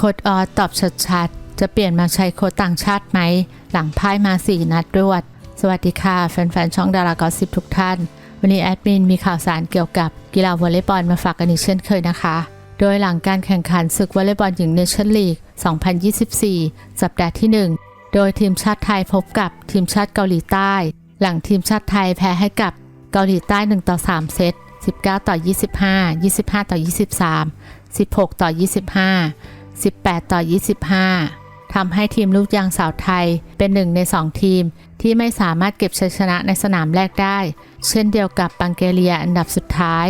โค้ดออสตอบชัดๆ จะเปลี่ยนมาใช้โค้ดต่างชาติไหม หลังพ่ายมา 4 นัดรวด สวัสดีค่ะ แฟนๆ ช่องดารากอสิบทุกท่าน วันนี้แอดมินมีข่าวสารเกี่ยวกับกีฬาวอลเลย์บอลมาฝากกันอีกเช่นเคยนะคะ โดยหลังการแข่งขันศึกวอลเลย์บอลหญิงเนชั่นลีก 2024 สัปดาห์ที่ 1 โดยทีมชาติไทยพบกับทีมชาติเกาหลีใต้ หลังทีมชาติไทยแพ้ให้กับเกาหลีใต้ 1 ต่อ 3 เซต19 ต่อ 25 25 ต่อ 23 16 ต่อ 25 18 ต่อ 25 ทำให้ทีมลูกยางสาวไทยเป็นหนึ่งใน 2 ทีม ที่ไม่สามารถเก็บชัยชนะในสนามแรกได้ เช่นเดียวกับบังเกเรียอันดับสุดท้าย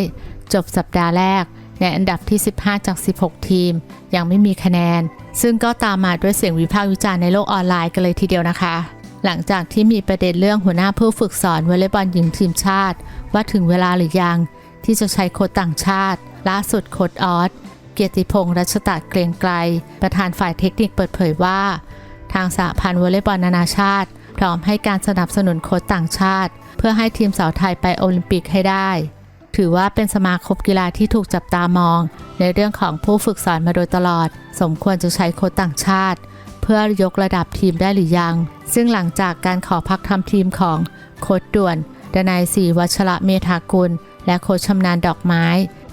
จบสัปดาห์แรก ในอันดับที่ 15 จาก 16 ทีม ยังไม่มีคะแนน ซึ่งก็ตามมาด้วยเสียงวิพากษ์วิจารณ์ในโลกออนไลน์กันเลยทีเดียวนะคะหลังจากที่มีประเด็นเรื่องหัวหน้าผู้ฝึกสอนวอลเลย์บอลหญิงทีมชาติ ว่าถึงเวลาหรือยัง ที่จะใช้โค้ดต่างชาติ ล่าสุดโค้ดออส เกียรติพงษ์รัชตะเกรียงไกรประธานฝ่ายเทคนิคเปิดเผยว่า ทางสหพันธ์วอลเลย์บอลนานาชาติ พร้อมให้การสนับสนุนโค้ชต่างชาติ เพื่อให้ทีมสาวไทยไปโอลิมปิกให้ได้ ถือว่าเป็นสมาคมกีฬาที่ถูกจับตามอง ในเรื่องของผู้ฝึกสอนมาโดยตลอด สมควรจะใช้โค้ชต่างชาติ เพื่อยกระดับทีมได้หรือยัง ซึ่งหลังจากการขอพักทำทีมของโค้ชด่วน ดนายศรีวัชระเมธากุล และโคชชำนาญดอกไม้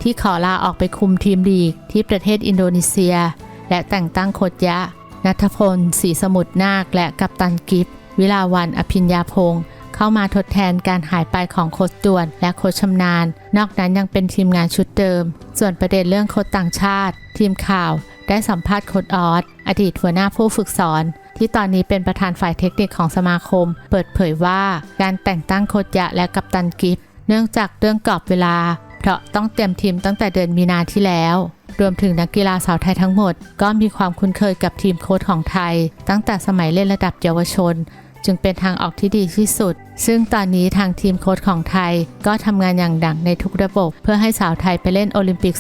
ที่ขอลาออกไปคุมทีมลีกที่ประเทศอินโดนีเซีย และแต่งตั้งโค้ชยะ นัทพลศรีสมุทรนาค และกัปตันกิฟวิลาวันอภิญญาพงศ์เข้ามาทดแทนการหายไปของโค้ชด่วนและโค้ชชำนาญ นอกนั้นยังเป็นทีมงานชุดเดิม ส่วนประเด็นเรื่องโค้ชต่างชาติ ทีมข่าว ได้สัมภาษณ์โค้ชออสอดีตหัวหน้าผู้ฝึกสอน ที่ตอนนี้เป็นประธานฝ่ายเทคนิคของสมาคม เปิดเผยว่าการแต่งตั้งโคดยะและกัปตันกิฟต์เนื่องจากเรื่องกรอบเวลา เพราะต้องเตรียมทีมตั้งแต่เดือนมีนาที่แล้ว รวมถึงนักกีฬาสาวไทยทั้งหมด ก็มีความคุ้นเคยกับทีมโค้ชของไทย ตั้งแต่สมัยเล่นระดับเยาวชน จึงเป็นทางออกที่ดีที่สุด ซึ่งตอนนี้ทางทีมโค้ชของไทย ก็ทำงานอย่างดังในทุกระบบ เพื่อให้สาวไทยไปเล่นโอลิมปิก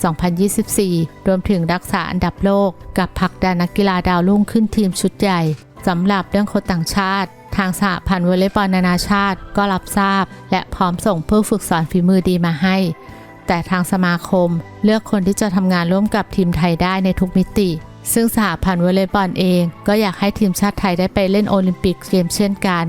2024 รวมถึงรักษาอันดับโลก กับผักดันนักกีฬาดาวรุ่งขึ้นทีมชุดใหญ่สำหรับเรื่องโค้ชต่างชาติ ทางสหพันธ์วอลเลย์บอลนานาชาติ ก็รับทราบ และพร้อมส่งผู้ฝึกสอนฝีมือดีมาให้ แต่ทางสมาคม เลือกคนที่จะทำงานร่วมกับทีมไทยได้ในทุกมิติ ซึ่งสหพันธ์วอลเลย์บอลเอง ก็อยากให้ทีมชาติไทยได้ไปเล่นโอลิมปิกเกมเช่นกัน